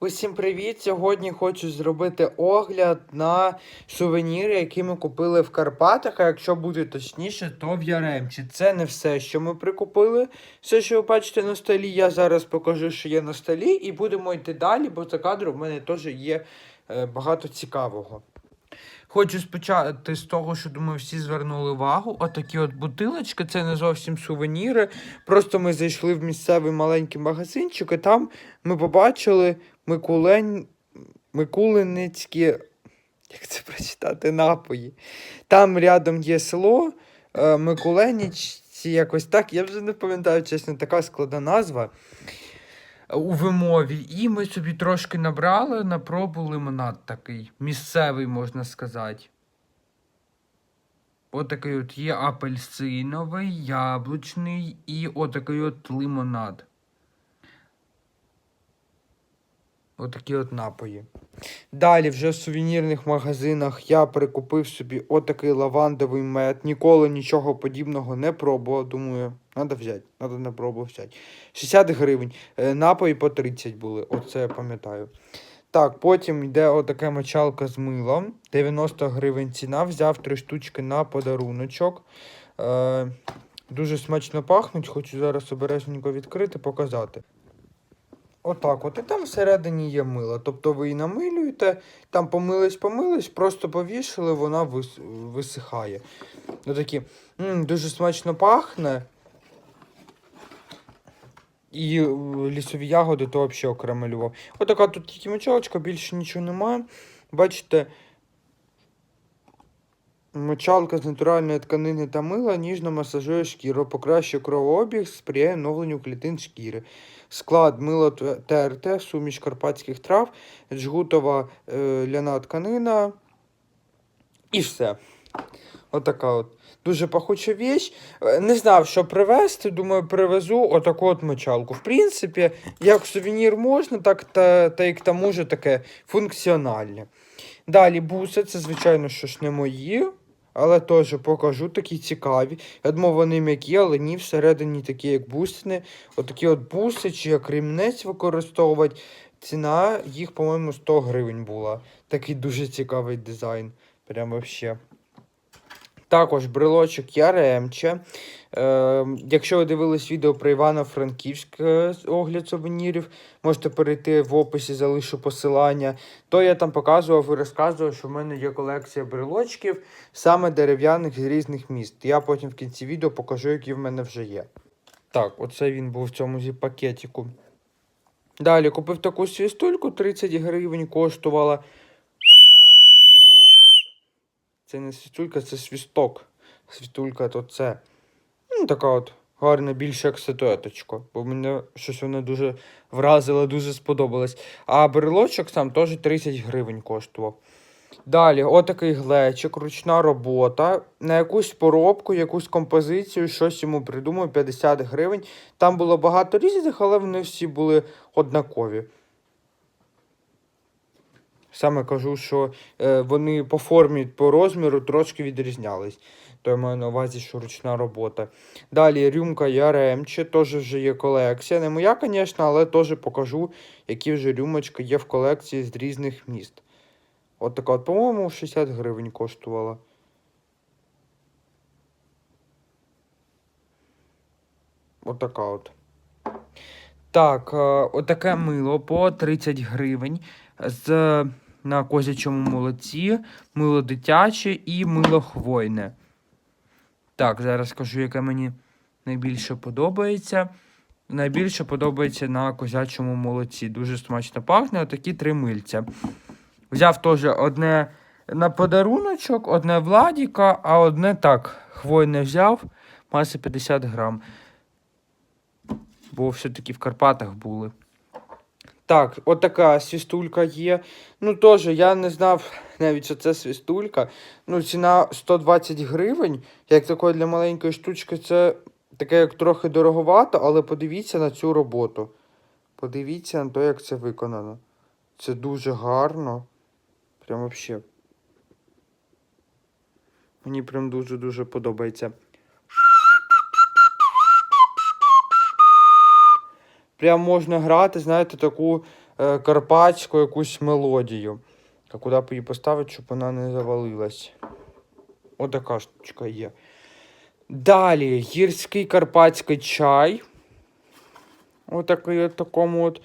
Усім привіт! Сьогодні хочу зробити огляд на сувеніри, які ми купили в Карпатах. А якщо буде точніше, то в Яремчі. Це не все, що ми прикупили. Все, що ви бачите на столі, я зараз покажу, що є на столі, і будемо йти далі, бо за кадром в мене теж є е, багато цікавого. Хочу спочати з того, що думаю, всі звернули увагу. Отакі от бутилочки, це не зовсім сувеніри. Просто ми зайшли в місцевий маленький магазинчик, і там ми побачили Микулень... Микулиницькі. Як це прочитати? Напої. Там рядом є село е, Микуленічці, якось так. Я вже не пам'ятаю, чесно, така складна назва у вимові. І ми собі трошки набрали на пробу лимонад такий. Місцевий, можна сказати. Отакий от є апельсиновий, яблучний і отакий от лимонад. Отакі от напої. Далі вже в сувенірних магазинах я прикупив собі отакий лавандовий мед. Ніколи нічого подібного не пробував. Думаю, треба взяти, треба на пробу взяти. 60 гривень. Е, Напої по 30 були. Оце я пам'ятаю. Так, потім йде отака мочалка з милом. 90 гривень ціна. Взяв три штучки на подаруночок. Е, дуже смачно пахнуть, хочу зараз обережненько відкрити, показати. Отак, от і там всередині є мило. Тобто ви її намилюєте, там помились, помились, просто повішали, вона вис... висихає. Отакі, м, дуже смачно пахне. І е, лісові ягоди то взагалі окремелював. Отака тут тільки мочалочка, більше нічого немає. Бачите, мочалка з натуральної тканини та мила ніжно масажує шкіру, покращує кровообіг, сприяє оновленню клітин шкіри. Склад мило ТРТ, суміш карпатських трав, джгутова е, ляна тканина. І все. Отака от. Дуже пахуча віч. Е, Не знав, що привезти. Думаю, привезу отаку от мочалку. В принципі, як сувенір можна, так та, та й к тому ж таке функціональне. Далі буси, це, звичайно, що ж не мої. Але теж покажу такі цікаві. Я думав, вони м'які, але ні, всередині такі, як бусини. Отакі от буси, чи як ремінець використовувати. Ціна їх, по-моєму, 100 гривень була. Такий дуже цікавий дизайн. Прям вообще. Також брелочок Яремче. Е, якщо ви дивились відео про Івано-Франківськ е, огляд сувенірів, можете перейти в описі, залишу посилання. То я там показував і розказував, що в мене є колекція брелочків, саме дерев'яних з різних міст. Я потім в кінці відео покажу, які в мене вже є. Так, оце він був в цьому зі пакетику. Далі купив таку свістульку, 30 гривень коштувала. Це не свістулька, це свісток. Свістулька то це. Ну, така от гарна, більше як статуеточка. Бо мене щось вона дуже вразила, дуже сподобалось. А брелочок сам теж 30 гривень коштував. Далі, отакий глечик, ручна робота. На якусь поробку, якусь композицію, щось йому придумав 50 гривень. Там було багато різних, але вони всі були однакові. Саме кажу, що е, вони по формі, по розміру трошки відрізнялись. То я маю на увазі, що ручна робота. Далі рюмка Яремче, теж вже є колекція. Не моя, звісно, але теж покажу, які вже рюмочки є в колекції з різних міст. От така, от, по-моєму, 60 гривень коштувала. От така от. Так, е, отаке мило по 30 гривень з на козячому молоці, мило дитяче і мило хвойне. Так, зараз скажу, яке мені найбільше подобається. Найбільше подобається на козячому молоці. Дуже смачно пахне. Отакі три мильця. Взяв теж одне на подаруночок, одне Владіка, а одне так. Хвойне взяв, маса 50 грам. Бо все-таки в Карпатах були. Так, отака свістулька є. Ну, теж я не знав навіть, що це свістулька. Ну, ціна 120 гривень. Як такої для маленької штучки, це таке як трохи дороговато, але подивіться на цю роботу. Подивіться на те, як це виконано. Це дуже гарно. Прям вообще. Мені прям дуже-дуже подобається. Прям можна грати, знаєте, таку е, карпатську якусь мелодію. А куди б її поставити, щоб вона не завалилась? Отака штучка є. Далі гірський карпатський чай. Отакий от такому от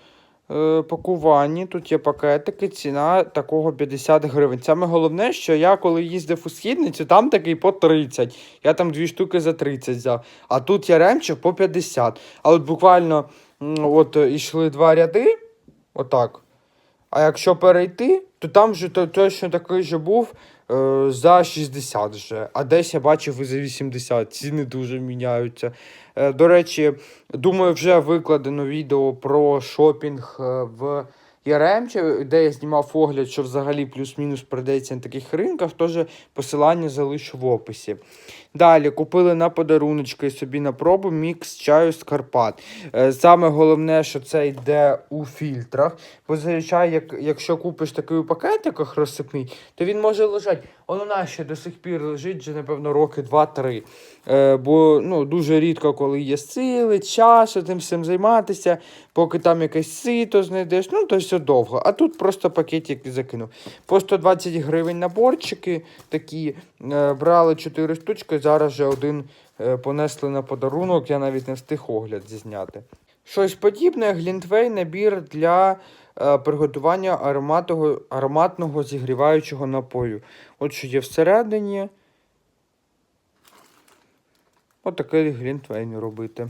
е, пакуванні. Тут є пакетики, ціна такого 50 гривень. Саме головне, що я коли їздив у східницю, там такий по 30. Я там дві штуки за 30 взяв. А тут я ремчик по 50. А от буквально от е, йшли два ряди. Отак. А якщо перейти, то там вже точно такий же був е, за 60 вже. А десь я бачив і за 80. Ціни дуже міняються. Е, до речі, думаю, вже викладено відео про шопінг е, в Яремчі, де я знімав огляд, що взагалі плюс-мінус продається на таких ринках. Тож посилання залишу в описі. Далі купили на подаруночки собі на пробу мікс чаю з Карпат. Е, Саме головне, що це йде у фільтрах. Бо зазвичай, як, якщо купиш такий у пакетиках розсипний, то він може лежати. Он у до сих пір лежить вже, напевно, роки 2-3. Е, бо ну, дуже рідко, коли є сили, часу тим всім займатися, поки там якесь сито знайдеш, ну то все довго. А тут просто пакетик закинув. По 120 гривень наборчики такі е, брали 4 штучки, зараз вже один е, понесли на подарунок, я навіть не встиг огляд зізняти. Щось подібне, глінтвей набір для е, приготування ароматного, ароматного зігріваючого напою. От що є всередині. Отакий глінтвейн робити.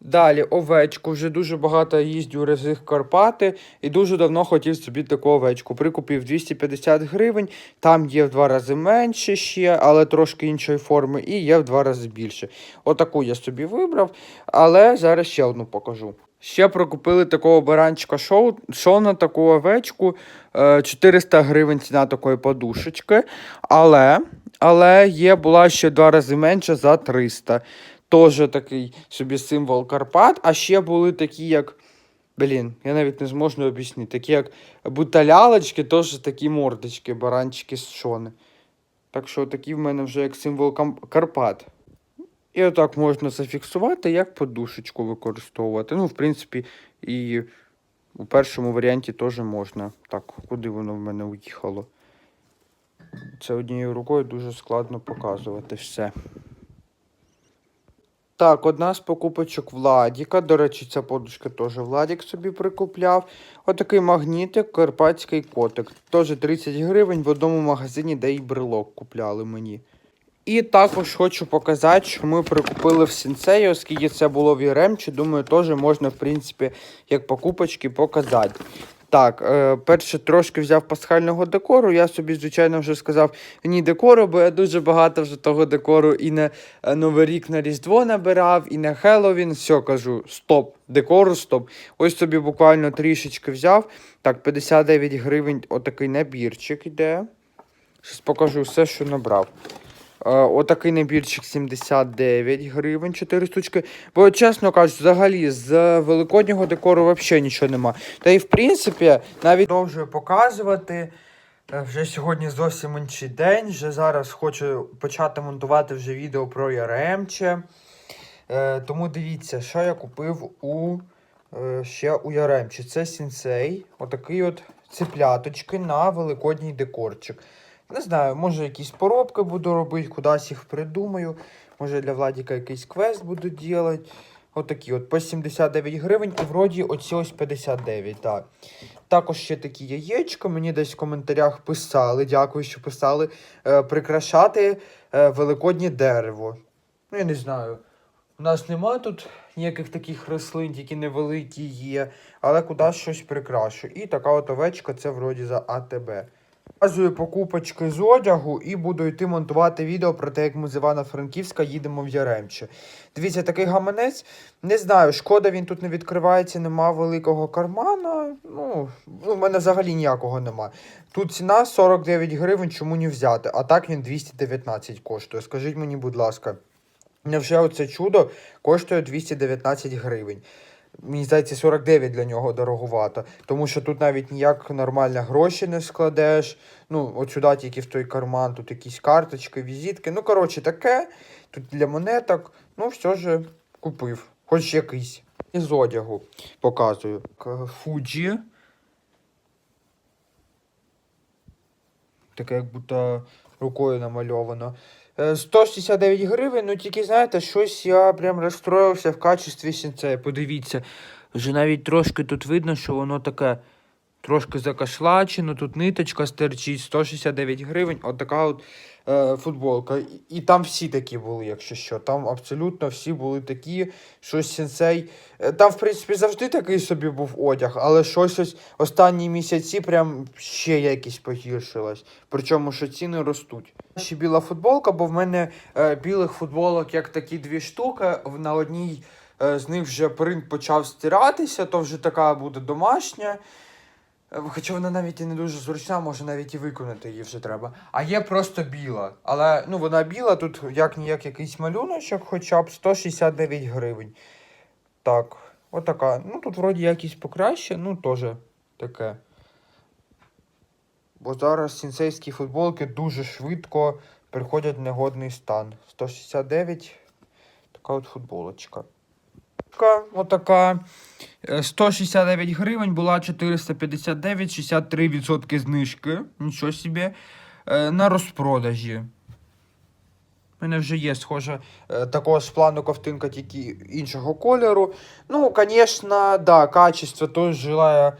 Далі овечку. Вже дуже багато їздю в Карпати і дуже давно хотів собі таку овечку. Прикупив 250 гривень, там є в два рази менше ще, але трошки іншої форми, і є в два рази більше. Отаку я собі вибрав, але зараз ще одну покажу. Ще прокупили такого баранчика шоу, шона, таку овечку. е, 400 гривень ціна такої подушечки. Але, але є була ще два рази менше за 300. Теж такий собі символ Карпат. А ще були такі, як. Блін, я навіть не зможу об'яснити. Такі як буталялочки, теж такі мордочки, баранчики з шони. Так що такі в мене вже як символ Карпат. І отак можна зафіксувати, як подушечку використовувати. Ну, в принципі, і у першому варіанті теж можна. Так, куди воно в мене уїхало? Це однією рукою дуже складно показувати все. Так, одна з покупочок Владіка. До речі, ця подушка теж Владік собі прикупляв. Отакий магнітик, карпатський котик. Теж 30 гривень в одному магазині, де і брелок купляли мені. І також хочу показати, що ми прикупили в Сінцеї, оскільки це було в Яремчі, думаю, теж можна, в принципі, як покупочки показати. Так, е, перше трошки взяв пасхального декору. Я собі, звичайно, вже сказав ні декору, бо я дуже багато вже того декору і на е, Новий рік на Різдво набирав, і на Хеллоуін. Все, кажу, стоп, декору, стоп. Ось собі буквально трішечки взяв. Так, 59 гривень, отакий набірчик іде. Щас покажу все, що набрав. Е, Отакий набірчик 79 гривень, 4 штучки. Бо, чесно кажучи, взагалі з великоднього декору взагалі нічого нема. Та і в принципі, навіть продовжую показувати. Е, Вже сьогодні зовсім інший день. Вже зараз хочу почати монтувати вже відео про Яремче. Е, тому дивіться, що я купив у ще у Яремче. Це сінсей. Отакий от ципляточки на великодній декорчик. Не знаю, може якісь поробки буду робити, кудись їх придумаю. Може для Владіка якийсь квест буду робити. Отакі от по 79 гривень і вроді оці ось 59, так. Також ще такі яєчка, мені десь в коментарях писали, дякую, що писали, е, прикрашати е, великоднє дерево. Ну, я не знаю. У нас немає тут ніяких таких рослин, які невеликі є, але кудись щось прикрашу. І така от овечка, це вроді за АТБ. Показую покупочки з одягу і буду йти монтувати відео про те, як ми з Івано-Франківська їдемо в Яремче. Дивіться, такий гаманець. Не знаю, шкода, він тут не відкривається, нема великого кармана. Ну, у мене взагалі ніякого нема. Тут ціна 49 гривень, чому не взяти? А так він 219 коштує. Скажіть мені, будь ласка, невже оце чудо коштує 219 гривень? Мені здається, 49 для нього дорогувато. Тому що тут навіть ніяк нормально гроші не складеш. Ну, от сюди тільки в той карман, тут якісь карточки, візитки. Ну, коротше, таке. Тут для монеток. Ну, все ж купив. Хоч якийсь. Із одягу показую. Фуджі. Таке, як будто рукою намальовано. Е, 169 гривень, ну тільки знаєте, щось я прям розстроївся в качестві сінцея. Подивіться, вже навіть трошки тут видно, що воно таке трошки закашлачено, тут ниточка стерчить, 169 гривень, отака от е, футболка. І, і там всі такі були, якщо що. Там абсолютно всі були такі, щось сенсей. Е, Там, в принципі, завжди такий собі був одяг, але щось ось останні місяці прям ще якісь погіршилось. Причому, що ціни ростуть. Ще біла футболка, бо в мене е, білих футболок як такі дві штуки. На одній е, з них вже принт почав стиратися, то вже така буде домашня. Е, Хоча вона навіть і не дуже зручна, може навіть і виконати її вже треба. А є просто біла. Але ну вона біла, тут як ніяк якийсь малюночок, хоча б 169 гривень. Так, отака. Ну тут вроді якісь покраще, ну теж таке. Бо зараз сінсейські футболки дуже швидко приходять в негодний стан. 169. Така от футболочка. Така, Отака. Е, 169 гривень була 459, 63% знижки. Нічого собі. Е, На розпродажі. У мене вже є схожа е, такого ж плану ковтинка, тільки іншого кольору. Ну, звісно, да, качество теж желаю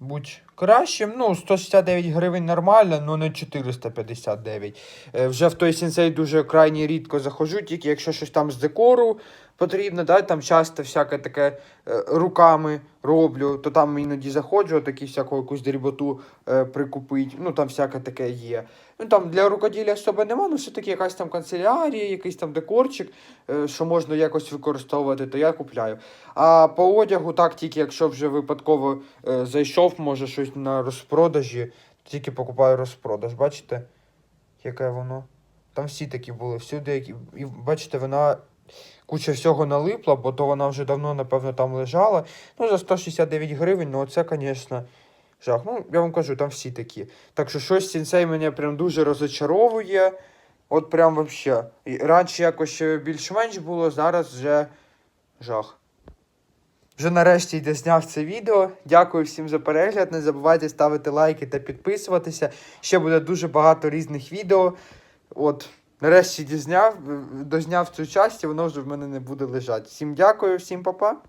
будь кращим. Ну, 169 гривень нормально, але не 459. Е, Вже в той сенсей дуже крайні рідко заходжу, тільки якщо щось там з декору потрібно, да, там часто всяке таке е, руками роблю, то там іноді заходжу, такі всяку якусь дріботу е, прикупить. Ну там всяке таке є. Ну там для рукоділля особи нема, ну все-таки якась там канцелярія, якийсь там декорчик, е, що можна якось використовувати, то я купляю. А по одягу, так, тільки якщо вже випадково е, зайшов, може щось на розпродажі, тільки покупаю розпродаж. Бачите, яке воно? Там всі такі були, всюди, які. І бачите, вона куча всього налипла, бо то вона вже давно, напевно, там лежала. Ну, за 169 гривень, ну оце, звісно, жах. Ну, я вам кажу, там всі такі. Так що щось сінцей мене прям дуже розочаровує. От прям вообще. Раніше якось більш-менш було, зараз вже жах. Вже нарешті йде зняв це відео. Дякую всім за перегляд. Не забувайте ставити лайки та підписуватися. Ще буде дуже багато різних відео. От, нарешті дізняв, дозняв цю часть, і воно вже в мене не буде лежати. Всім дякую, всім па-па.